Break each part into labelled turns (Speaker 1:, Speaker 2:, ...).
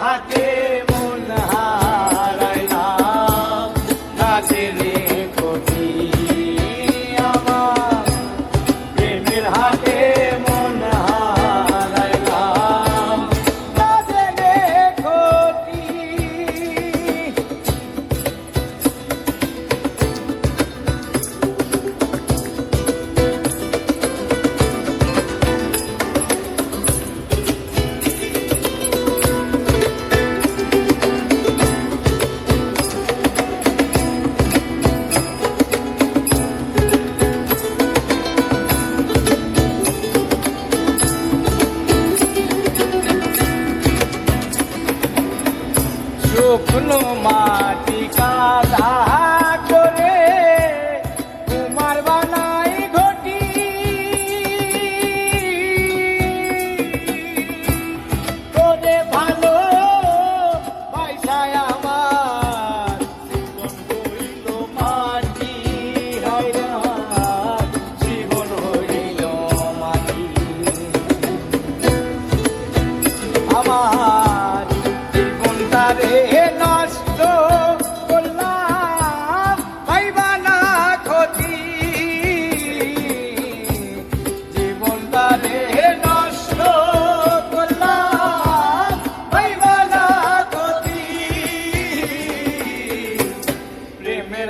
Speaker 1: হাতে মন হারাইলাম દુઃખનો માટી કાઢા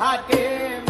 Speaker 1: हाके